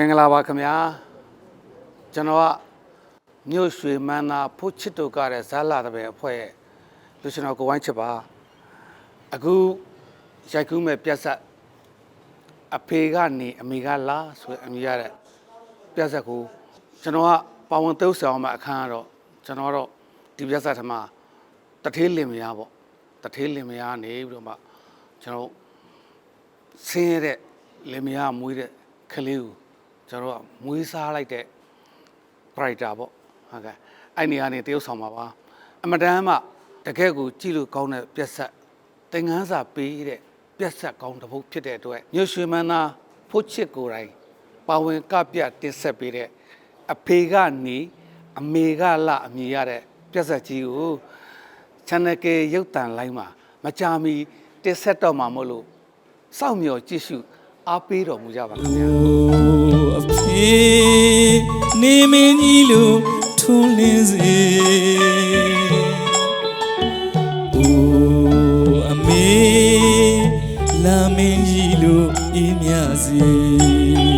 မင်္ဂလာပါခင်ဗျာကျွန်တော်ကမြို့ရွှေမန်းသားဖို့ချစ်တို့ကတဲ့ဇာလာတပည့်အဖွဲ့ရဲ့လူကျွန်တော်ကိုဝိုင်းချစ်ပါအခုရိုက်ကူးမဲ့ပြက်ဆက်အဖေကနေအမေကလာဆိုရင်အမေရတဲ့ပြက်ဆက်ကိုကျွန်တော်ကပါဝင်သုတ်ဆောင်မှာအခန်းကတော့ကျွန်တော်ကတော့ဒီပြက်ဆက်ထမတထေးလင်မယားပေါ့တထေးလင်မယားနေပြီးတော့မှကျွန်တော်ဆင်းရဲတဲ့လင်မယားမွေးတဲ့ကလေးကို ကျွန်တော်ကမွေးစားလိုက်တဲ့ writer ပေါ့ဟုတ်ကဲ့အဲ့နေရာနေတရုပ်ဆောင်ပါပါအမတန်မှတကယ့်ကိုကြည့်လို့ကောင်းတဲ့ပြက်ဆက်သင်ငန်းစာပေးတဲ့ပြက်ဆက်ကောင်းတစ်ပုဒ်ဖြစ်တဲ့အတွက်မြို့ရွှေမန်းသားဖို့ချစ်ကိုယ်တိုင်ပါဝင်ကပြတင်ဆက်ပေးတဲ့အဖေကနေအမေကလအမြင်ရတဲ့ပြက်ဆက်ကြီးကို channel K ရုပ်တံလိုင်းမှာမကြာမီတင်ဆက်တော့မှာမို့လို့စောင့်မျှော်ကြည့်ရှုအားပေးတော်မူကြပါခင်ဗျာအိုးအဖေ နေမင်းကြီးလိုထွန်းလင်းစေအိုးအမေလာမင်းကြီးလိုအေးမြစေ